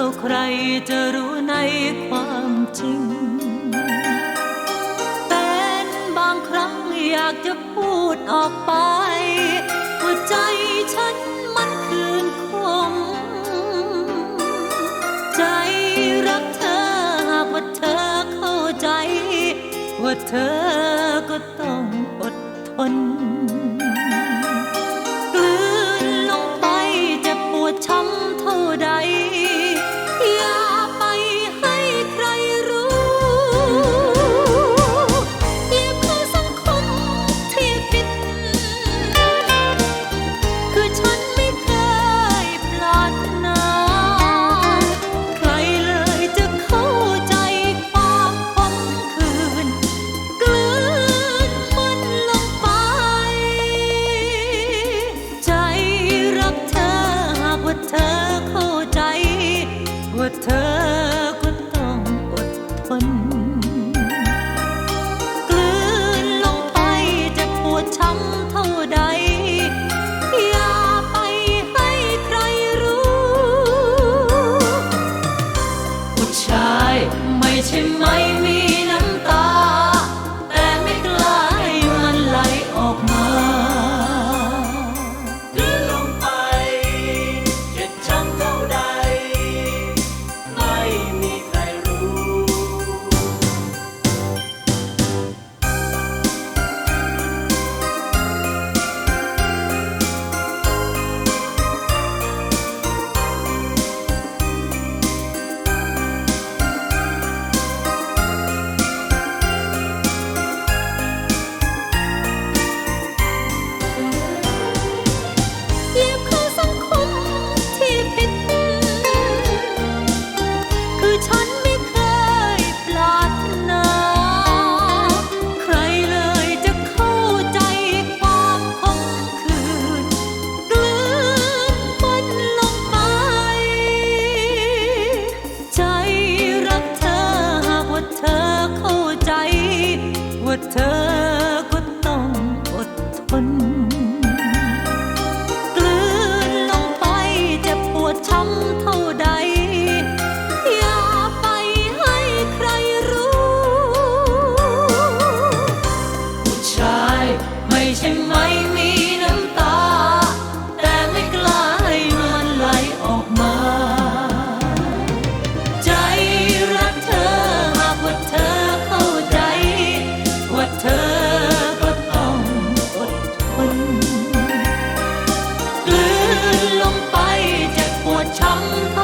แล้วใครจะรู้ในความจริง เป็นบางครั้งอยากจะพูดออกไปว่าใจฉันมันคืนคม ใจรักเธอหากว่าเธอเข้าใจ ว่าเธอก็ต้องอดทน 我唱。